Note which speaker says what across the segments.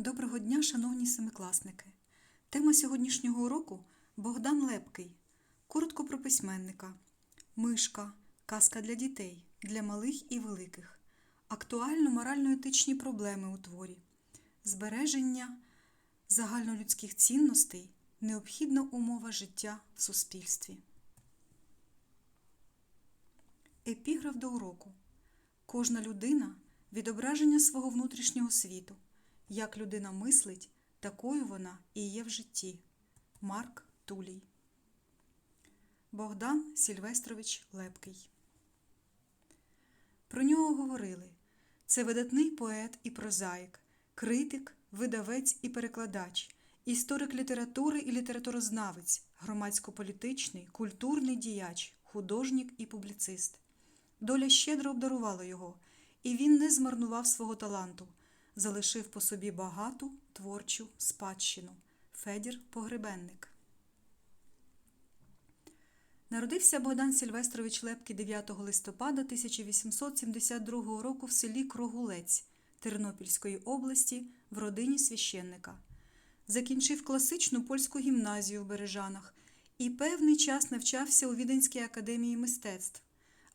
Speaker 1: Доброго дня, шановні семикласники! Тема сьогоднішнього уроку Богдан Лепкий. Коротко про письменника. Мишка. Казка для дітей, для малих і великих. Актуально морально-етичні проблеми у творі. Збереження загальнолюдських цінностей необхідна умова життя в суспільстві. Епіграф до уроку. Кожна людина відображення свого внутрішнього світу. Як людина мислить, такою вона і є в житті. Марк Тулій. Богдан Сільвестрович Лепкий. Про нього говорили це видатний поет і прозаїк, критик, видавець і перекладач, історик літератури і літературознавець, громадсько-політичний, культурний діяч, художник і публіцист. Доля щедро обдарувала його, і він не змарнував свого таланту, залишив по собі багату творчу спадщину. Федір Погребенник. Народився Богдан Сільвестрович Лепкий 9 листопада 1872 року в селі Крогулець Тернопільської області в родині священника. Закінчив класичну польську гімназію в Бережанах і певний час навчався у Віденській академії мистецтв.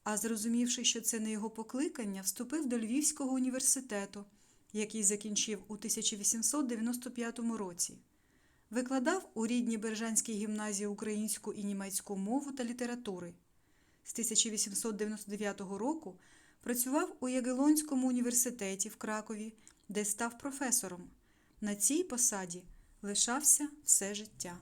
Speaker 1: А зрозумівши, що це не його покликання, вступив до Львівського університету, який закінчив у 1895 році. Викладав у рідній Бережанській гімназії українську і німецьку мову та літератури. З 1899 року працював у Ягелонському університеті в Кракові, де став професором. На цій посаді лишався все життя.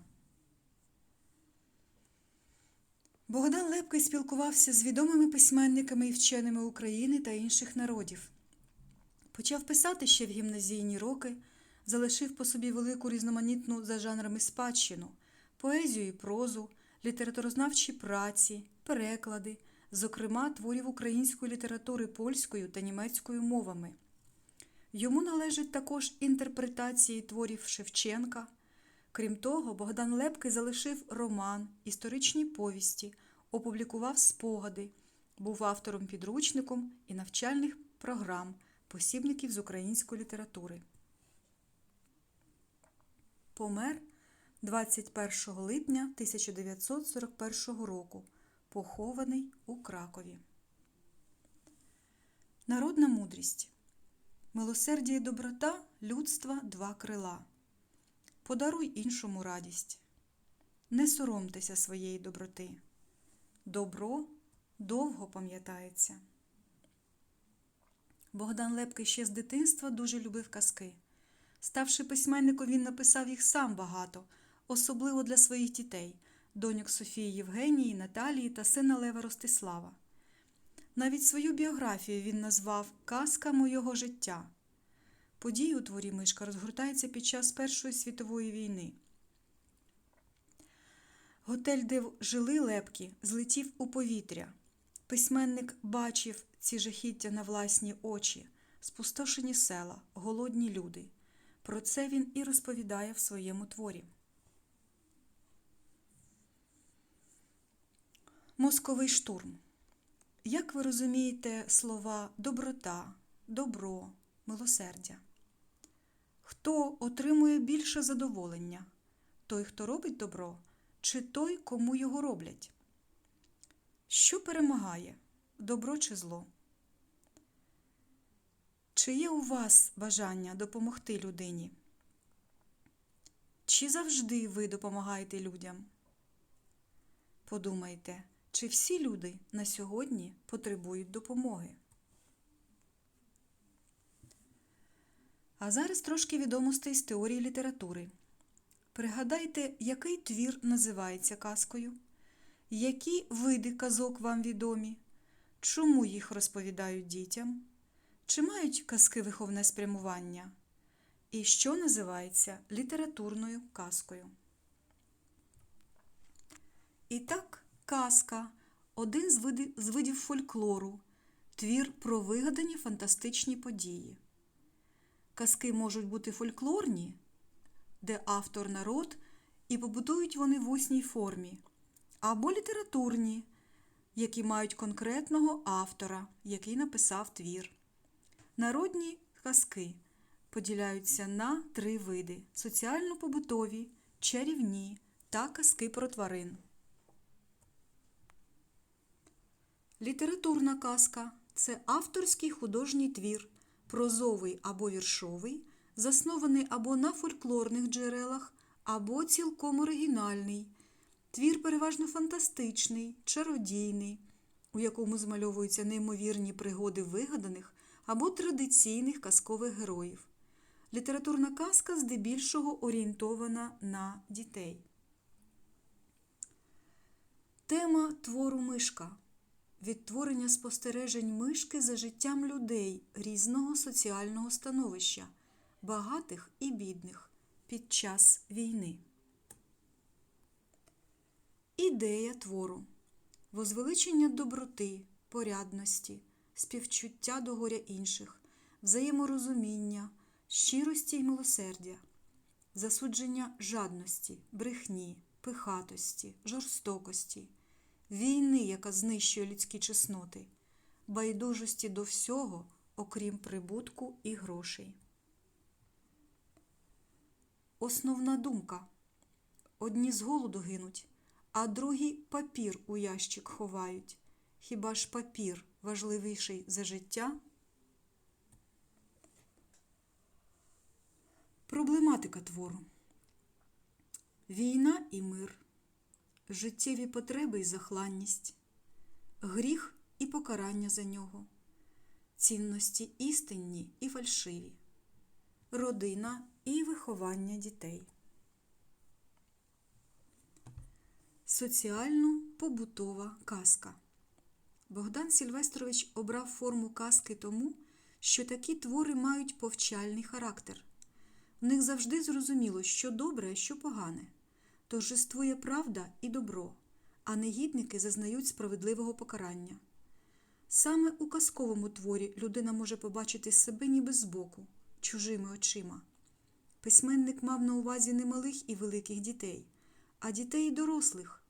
Speaker 1: Богдан Лепкий спілкувався з відомими письменниками і вченими України та інших народів. Почав писати ще в гімназійні роки, залишив по собі велику різноманітну за жанрами спадщину, поезію і прозу, літературознавчі праці, переклади, зокрема творів української літератури польською та німецькою мовами. Йому належать також інтерпретації творів Шевченка. Крім того, Богдан Лепкий залишив роман, історичні повісті, опублікував спогади, був автором підручником і навчальних програм, посібників з української літератури. Помер 21 липня 1941 року, похований у Кракові. Народна мудрість. Милосердя і доброта людства два крила. Подаруй іншому радість. Не соромтеся своєї доброти. Добро довго пам'ятається. Богдан Лепкий ще з дитинства дуже любив казки. Ставши письменником, він написав їх сам багато, особливо для своїх дітей, доньок Софії Євгенії, Наталії та сина Лева Ростислава. Навіть свою біографію він назвав Казка мого життя. Події у творі Мишка розгортаються під час Першої світової війни. Готель, де жили лепкі, злетів у повітря. Письменник бачив ці жахіття на власні очі, спустошені села, голодні люди. Про це він і розповідає в своєму творі. Мозковий штурм. Як ви розумієте слова доброта, добро, милосердя? Хто отримує більше задоволення? Той, хто робить добро, чи той, кому його роблять? Що перемагає добро чи зло? Чи є у вас бажання допомогти людині? Чи завжди ви допомагаєте людям? Подумайте, чи всі люди на сьогодні потребують допомоги? А зараз трошки відомостей з теорії літератури. Пригадайте, який твір називається казкою, які види казок вам відомі, чому їх розповідають дітям, чи мають казки виховне спрямування, і що називається літературною казкою. І так, казка один з видів, фольклору, твір про вигадані фантастичні події. Казки можуть бути фольклорні, де автор народ і побудують вони в усній формі, або літературні, які мають конкретного автора, який написав твір. Народні казки поділяються на три види: соціально-побутові, чарівні та казки про тварин. Літературна казка це авторський художній твір, прозовий або віршовий, заснований або на фольклорних джерелах, або цілком оригінальний. Твір переважно фантастичний, чародійний, у якому змальовуються неймовірні пригоди вигаданих або традиційних казкових героїв. Літературна казка здебільшого орієнтована на дітей. Тема твору мишка. Відтворення спостережень мишки за життям людей різного соціального становища, багатих і бідних під час війни. Ідея твору возвеличення доброти, порядності, співчуття до горя інших, взаєморозуміння, щирості й милосердя, засудження жадності, брехні, пихатості, жорстокості, війни, яка знищує людські чесноти, байдужості до всього, окрім прибутку і грошей. Основна думка одні з голоду гинуть, а другі папір у ящик ховають. Хіба ж папір важливіший за життя? Проблематика твору. Війна і мир, життєві потреби і захланність, гріх і покарання за нього, цінності істинні і фальшиві, родина і виховання дітей. Соціально-побутова казка. Богдан Сільвестрович обрав форму казки тому, що такі твори мають повчальний характер. В них завжди зрозуміло, що добре, що погане. Торжествує правда і добро, а негідники зазнають справедливого покарання. Саме у казковому творі людина може побачити себе ніби збоку, чужими очима. Письменник мав на увазі не малих і великих дітей, а дітей і дорослих.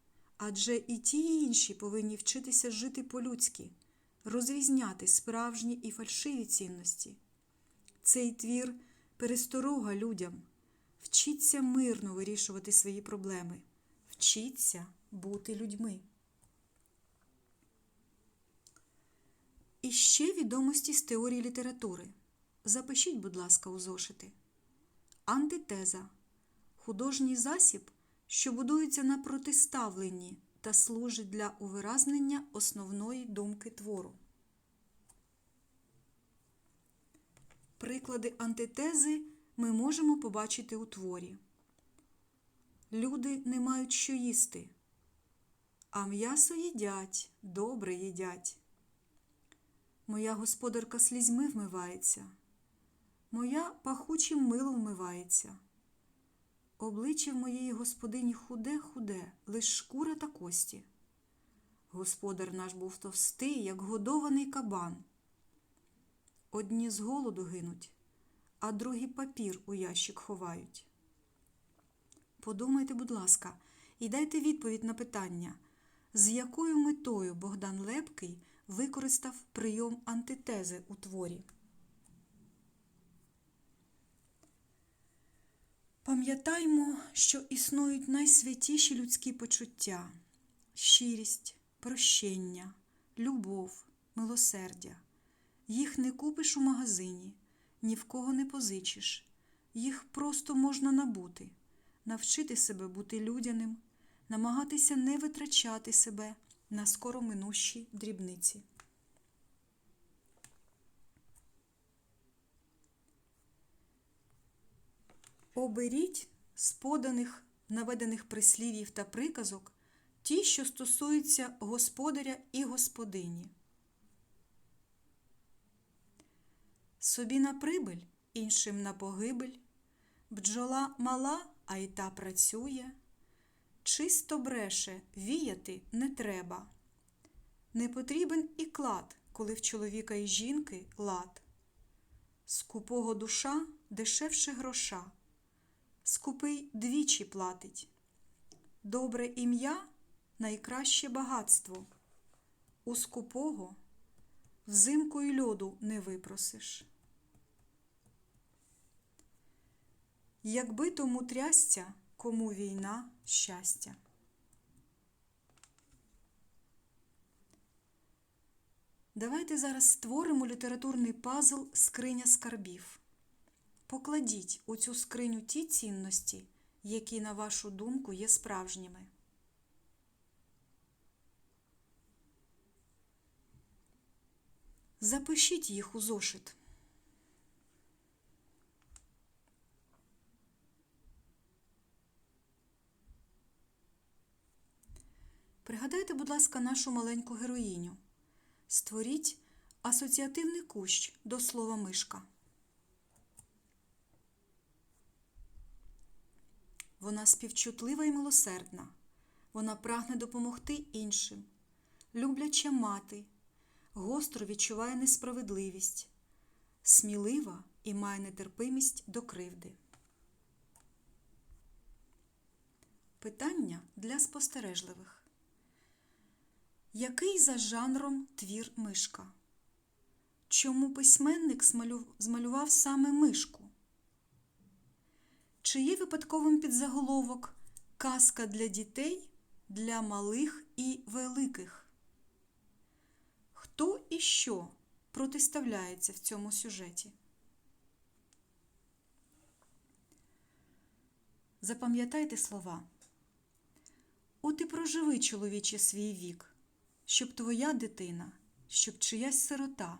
Speaker 1: Адже і ті, і інші повинні вчитися жити по-людськи, розрізняти справжні і фальшиві цінності. Цей твір пересторога людям. Вчіться мирно вирішувати свої проблеми, вчіться бути людьми. І ще відомості з теорії літератури. Запишіть, будь ласка, у зошити. Антитеза художній засіб, що будується на протиставленні та служить для увиразнення основної думки твору. Приклади антитези ми можемо побачити у творі. Люди не мають що їсти, а м'ясо їдять, добре їдять. Моя господарка слізьми вмивається, моя пахучим милом вмивається. Обличчя в моєї господині худе-худе, лиш шкура та кості. Господар наш був товстий, як годований кабан. Одні з голоду гинуть, а другі папір у ящик ховають. Подумайте, будь ласка, і дайте відповідь на питання, з якою метою Богдан Лепкий використав прийом антитези у творі. Пам'ятаймо, що існують найсвятіші людські почуття щирість, прощення, любов, милосердя. Їх не купиш у магазині, ні в кого не позичиш. Їх просто можна набути, навчити себе бути людяним, намагатися не витрачати себе на скороминущі дрібниці. Оберіть з поданих наведених прислів'їв та приказок ті, що стосуються господаря і господині. Собі на прибиль, іншим на погибель, бджола мала, а й та працює, чисто бреше, віяти не треба. Не потрібен і клад, коли в чоловіка і жінки лад. Скупого душа дешевше гроша скупий двічі платить. Добре ім'я найкраще багатство. У скупого взимку й льоду не випросиш. Якби тому трясця, кому війна щастя. Давайте зараз створимо літературний пазл Скриня скарбів. Покладіть у цю скриню ті цінності, які, на вашу думку, є справжніми. Запишіть їх у зошит. Пригадайте, будь ласка, нашу маленьку героїню. Створіть асоціативний кущ до слова мишка. Вона співчутлива і милосердна. Вона прагне допомогти іншим, любляча мати, гостро відчуває несправедливість, смілива і має нетерпимість до кривди. Питання для спостережливих. Який за жанром твір мишка? Чому письменник змалював саме мишку? Чи є випадковим підзаголовок Казка для дітей, для малих і великих? Хто і що протиставляється в цьому сюжеті? Запам'ятайте слова. От і проживи, чоловіче, свій вік, щоб твоя дитина, щоб чиясь сирота,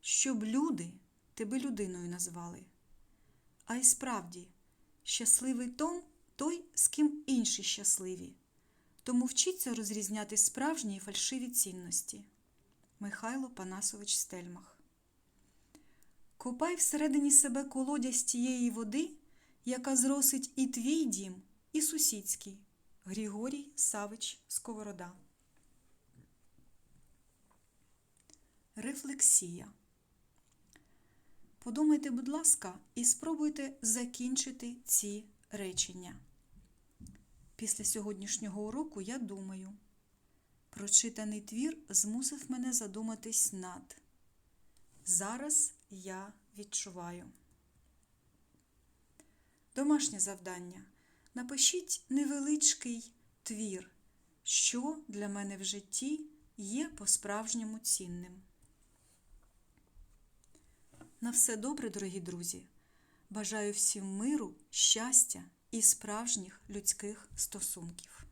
Speaker 1: щоб люди тебе людиною назвали. А й справді, щасливий том той, з ким інші щасливі. Тому вчіться розрізняти справжні і фальшиві цінності. Михайло Панасович Стельмах. Копай всередині себе колодязь тієї води, яка зросить і твій дім, і сусідський. Григорій Савич Сковорода. Рефлексія. Подумайте, будь ласка, і спробуйте закінчити ці речення. Після сьогоднішнього уроку я думаю. Прочитаний твір змусив мене задуматись над. Зараз я відчуваю. Домашнє завдання. Напишіть невеличкий твір, що для мене в житті є по-справжньому цінним. На все добре, дорогі друзі. Бажаю всім миру, щастя і справжніх людських стосунків.